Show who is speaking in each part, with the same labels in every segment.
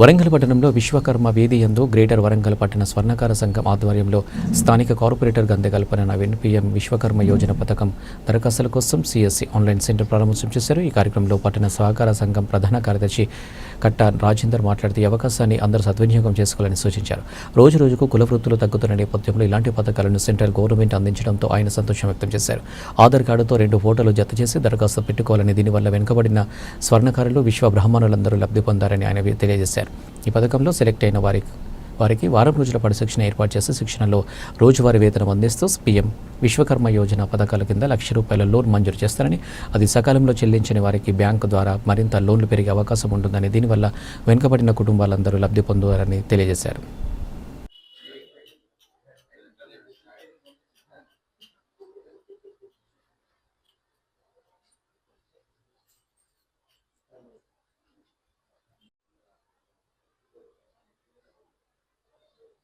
Speaker 1: వరంగల్ పట్టణంలో విశ్వకర్మ వేది యందు గ్రేటర్ వరంగల్ పట్టణ స్వర్ణకార సంఘం ఆధ్వర్యంలో స్థానిక కార్పొరేటర్ గంధె కల్పన నవీన్ పీఎం విశ్వకర్మ యోజన పథకం దరఖాస్తుల కోసం సిఎస్సి ఆన్లైన్ సెంటర్ ప్రారంభోత్సవం చేశారు. ఈ కార్యక్రమంలో పట్టణ సహకార సంఘం ప్రధాన కార్యదర్శి కట్ట రాజేందర్ మాట్లాడుతూ ఈ అవకాశాన్ని అందరూ సద్వినియోగం చేసుకోవాలని సూచించారు. రోజు రోజుకు కుల వృత్తులు తగ్గుతున్న నేపథ్యంలో ఇలాంటి పథకాలను సెంట్రల్ గవర్నమెంట్ అందించడంతో ఆయన సంతోషం వ్యక్తం చేశారు. ఆధార్ కార్డుతో రెండు ఫోటోలు జత చేసి దరఖాస్తు పెట్టుకోవాలని దీనివల్ల వెనుకబడిన స్వర్ణకారులు విశ్వ బ్రాహ్మణులందరూ లబ్ధి పొందారని ఆయన తెలియజేశారు. ఈ పథకంలో సెలెక్ట్ అయిన వారికి వారికి వారం రోజుల పాటు శిక్షణ ఏర్పాటు చేసి శిక్షణలో రోజువారీ వేతనం అందిస్తూ పీఎం విశ్వకర్మ యోజన పథకాల కింద లక్ష రూపాయల లోన్ మంజూరు చేస్తారని అది సకాలంలో చెల్లించని వారికి బ్యాంకు ద్వారా మరింత లోన్లు పెరిగే అవకాశం ఉంటుందని దీనివల్ల వెనుకబడిన కుటుంబాలందరూ లబ్ధి పొందుతారని తెలియజేశారు.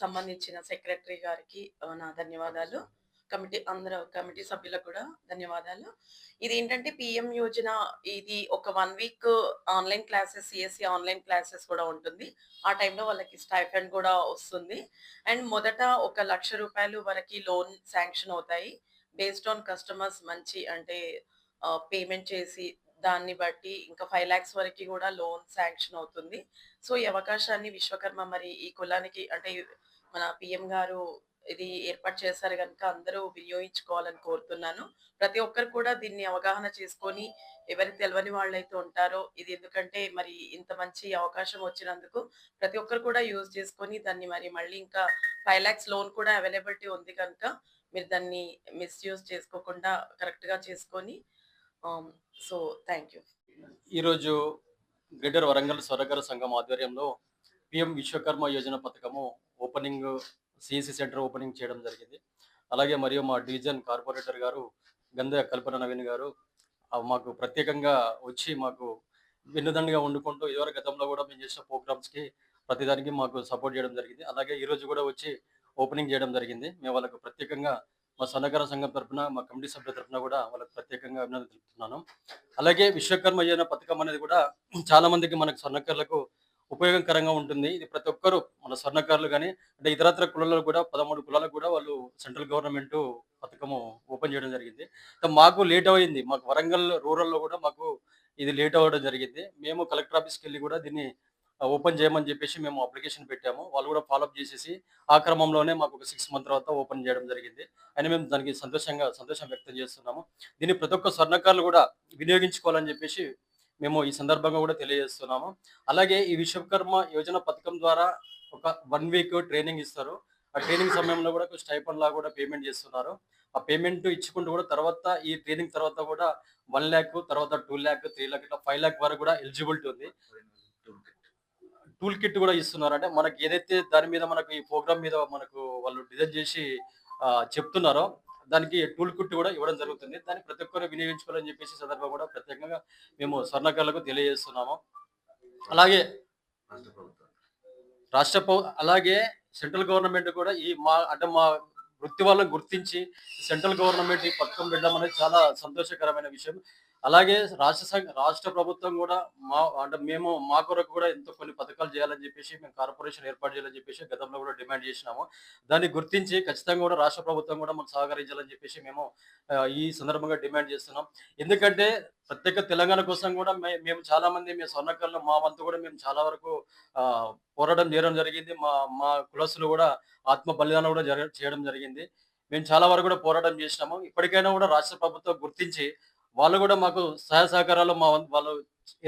Speaker 2: సంబంధించిన సెక్రటరీ గారికి నా ధన్యవాదాలు. కమిటీ అందరూ కమిటీ సభ్యులకు కూడా ధన్యవాదాలు. ఇది ఏంటంటే పిఎం యోజన ఇది ఒక one week online classes CSC online classes కూడా ఉంటుంది. ఆ టైంలో వాళ్ళకి స్టైఫండ్ కూడా వస్తుంది. అండ్ మొదట ఒక లక్ష రూపాయలు వరకు లోన్ శాంక్షన్ అవుతాయి. బేస్డ్ ఆన్ కస్టమర్స్ మంచి అంటే పేమెంట్ చేసి దాన్ని బట్టి ఇంకా ఫైవ్ ల్యాక్స్ వరకు కూడా లోన్ శాంక్షన్ అవుతుంది. సో ఈ అవకాశాన్ని విశ్వకర్మ మరి ఈ కులానికి అంటే మన పిఎం గారు ఇది ఏర్పాటు చేశారు కనుక అందరూ వినియోగించుకోవాలని కోరుతున్నాను. ప్రతి ఒక్కరు కూడా దీన్ని అవగాహన చేసుకొని ఎవరికి తెలియని వాళ్ళైతే ఉంటారో ఇది ఎందుకంటే మరి ఇంత మంచి అవకాశం వచ్చినందుకు ప్రతి ఒక్కరు కూడా యూజ్ చేసుకొని దాన్ని మరి మళ్ళీ ఇంకా ఫైవ్ ల్యాక్స్ లోన్ కూడా అవైలబిలిటీ ఉంది కనుక మీరు దాన్ని మిస్యూజ్ చేసుకోకుండా కరెక్ట్గా చేసుకొని సో థ్యాంక్ యూ.
Speaker 3: ఈరోజు గ్రేటర్ వరంగల్ స్వరగర సంఘం ఆధ్వర్యంలో పిఎం విశ్వకర్మ యోజన పథకము ఓపెనింగ్ సిఎస్సి సెంటర్ ఓపెనింగ్ చేయడం జరిగింది. అలాగే మరియు మా డివిజన్ కార్పొరేటర్ గారు గంధ కల్పన నవీన్ గారు మాకు ప్రత్యేకంగా వచ్చి మాకు వెన్నుదండగా వండుకుంటూ ఇదివరకు గతంలో కూడా మేము చేసిన ప్రోగ్రామ్స్కి ప్రతిదానికి మాకు సపోర్ట్ చేయడం జరిగింది. అలాగే ఈరోజు కూడా వచ్చి ఓపెనింగ్ చేయడం జరిగింది. మేము వాళ్ళకు ప్రత్యేకంగా మా సన్నకార సంఘం తరఫున మా కమిటీ సభ్యుల తరఫున కూడా వాళ్ళకి ప్రత్యేకంగా అభినందన తెలుపుతున్నాను. అలాగే విశ్వకర్మ యోజన పథకం అనేది కూడా చాలా మందికి మనకు స్వర్ణకారులకు ఉపయోగకరంగా ఉంటుంది. ఇది ప్రతి ఒక్కరు మన స్వర్ణకారులు కానీ అంటే ఇతరత్ర కులాలకు కూడా పదమూడు కులాలకు కూడా వాళ్ళు సెంట్రల్ గవర్నమెంట్ పథకము ఓపెన్ చేయడం జరిగింది. మాకు లేట్ అయింది. మాకు వరంగల్ రూరల్లో కూడా మాకు ఇది లేట్ అవ్వడం జరిగింది. మేము కలెక్టర్ ఆఫీస్కి వెళ్ళి కూడా దీన్ని ఓపెన్ చేయమని చెప్పేసి మేము అప్లికేషన్ పెట్టాము. వాళ్ళు కూడా ఫాలోఅప్ చేసేసి ఆ క్రమంలోనే మాకు ఒక సిక్స్ మంత్ తర్వాత ఓపెన్ చేయడం జరిగింది. అని మేము దానికి సంతోషంగా సంతోషం వ్యక్తం చేస్తున్నాము. దీన్ని ప్రతి ఒక్క స్వర్ణకారులు కూడా వినియోగించుకోవాలని చెప్పేసి మేము ఈ సందర్భంగా కూడా తెలియజేస్తున్నాము. అలాగే ఈ విశ్వకర్మ యోజన పథకం ద్వారా ఒక వన్ వీక్ ట్రైనింగ్ ఇస్తారు. ఆ ట్రైనింగ్ సమయంలో కూడా స్టైపన్ లా కూడా పేమెంట్ చేస్తున్నారు. ఆ పేమెంట్ ఇచ్చుకుంటూ కూడా తర్వాత ఈ ట్రైనింగ్ తర్వాత కూడా వన్ ల్యాక్ తర్వాత టూ ల్యాక్ త్రీ ల్యాక్ ఇట్లా ఫైవ్ ల్యాక్ వరకు కూడా ఎలిజిబిలిటీ ఉంది. టూల్ కిట్ కూడా ఇస్తున్నారు. అంటే మనకి ఏదైతే దాని మీద మనకు ఈ ప్రోగ్రామ్ మీద మనకు వాళ్ళు డిజైన్ చేసి చెప్తున్నారో దానికి టూల్ కిట్ కూడా ఇవ్వడం జరుగుతుంది. దాన్ని ప్రతి ఒక్కరు వినియోగించుకోవాలని చెప్పేసి సందర్భంగా కూడా ప్రత్యేకంగా మేము స్వర్ణకారులకు తెలియజేస్తున్నాము. అలాగే రాష్ట్ర అలాగే సెంట్రల్ గవర్నమెంట్ కూడా ఈ మా అంటే మా వృత్తి వాళ్ళని గుర్తించి సెంట్రల్ గవర్నమెంట్ ఈ పథకం పెట్టడం అనేది చాలా సంతోషకరమైన విషయం. అలాగే రాష్ట్ర సంఘ రాష్ట్ర ప్రభుత్వం కూడా మా అంటే మేము మా కొరకు కూడా ఎంతో కొన్ని పథకాలు చేయాలని చెప్పేసి మేము కార్పొరేషన్ ఏర్పాటు చేయాలని చెప్పేసి గతంలో కూడా డిమాండ్ చేసినాము. దాన్ని గుర్తించి ఖచ్చితంగా కూడా రాష్ట్ర ప్రభుత్వం కూడా మనం సహకరించాలని చెప్పేసి మేము ఈ సందర్భంగా డిమాండ్ చేస్తున్నాం. ఎందుకంటే ప్రత్యేక తెలంగాణ కోసం కూడా మేము చాలా మంది మేము స్వర్ణకర్లు మా వంతు కూడా మేము చాలా వరకు పోరాటం చేయడం జరిగింది. మా మా కులస్తులు కూడా ఆత్మ బలిదానం కూడా జరగ చేయడం జరిగింది. మేము చాలా వరకు కూడా పోరాటం చేసినాము. ఇప్పటికైనా కూడా రాష్ట్ర ప్రభుత్వం గుర్తించి వాళ్ళు కూడా మాకు సహాయ సహకారాలు మా వాళ్ళు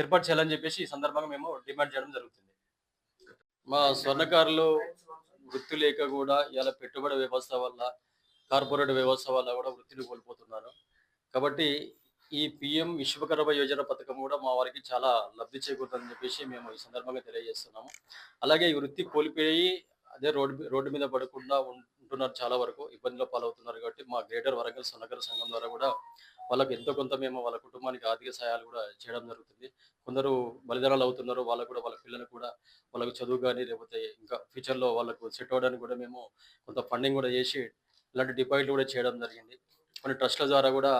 Speaker 3: ఏర్పాటు చేయాలని చెప్పేసి ఈ సందర్భంగా మేము డిమాండ్ చేయడం జరుగుతుంది. మా స్వర్ణకారులు వృత్తి లేక కూడా ఇలా పెట్టుబడి వ్యవస్థ వల్ల కార్పొరేట్ వ్యవస్థ వల్ల కూడా వృత్తిని కోల్పోతున్నారు. కాబట్టి ఈ పిఎం విశ్వకర్మ యోజన పథకం కూడా మా వారికి చాలా లబ్ధి చేకూరుతుందని చెప్పేసి మేము ఈ సందర్భంగా తెలియజేస్తున్నాము. అలాగే ఈ వృత్తి కోల్పోయి అదే రోడ్డు రోడ్డు మీద పడకుండా ఉంటున్నారు చాలా వరకు. ఇబ్బందిలో పాలవుతున్నారు కాబట్టి మా గ్రేటర్ వరంగల్ సన్నకర సంఘం ద్వారా కూడా వాళ్ళకు ఎంతో కొంత మేము వాళ్ళ కుటుంబానికి ఆర్థిక సహాయాలు కూడా చేయడం జరుగుతుంది. కొందరు బలిదానాలు అవుతున్నారు. వాళ్ళకు కూడా వాళ్ళ పిల్లలకు కూడా వాళ్ళకు చదువు కానీ లేకపోతే ఇంకా ఫ్యూచర్లో వాళ్ళకు సెట్ అవ్వడానికి కూడా మేము కొంత ఫండింగ్ కూడా చేసి ఇలాంటి డిపాజిట్లు కూడా చేయడం జరిగింది. కొన్ని ట్రస్ట్ల ద్వారా కూడా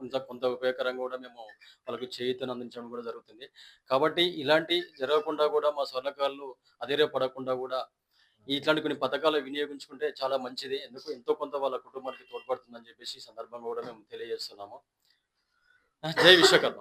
Speaker 3: కొంత కొంత ఉపయోగకరంగా కూడా మేము వాళ్ళకు చేయూతను అందించడం కూడా జరుగుతుంది. కాబట్టి ఇలాంటి జరగకుండా కూడా మా స్వర్ణకారులు అధైర్యపడకుండా కూడా ఇట్లాంటి కొన్ని పథకాలు వినియోగించుకుంటే చాలా మంచిది. ఎందుకు? ఎంతో కొంత వాళ్ళ కుటుంబానికి తోడ్పడుతుందని చెప్పేసి సందర్భంగా కూడా మేము తెలియజేస్తున్నాము. జై విశ్వకర్మ.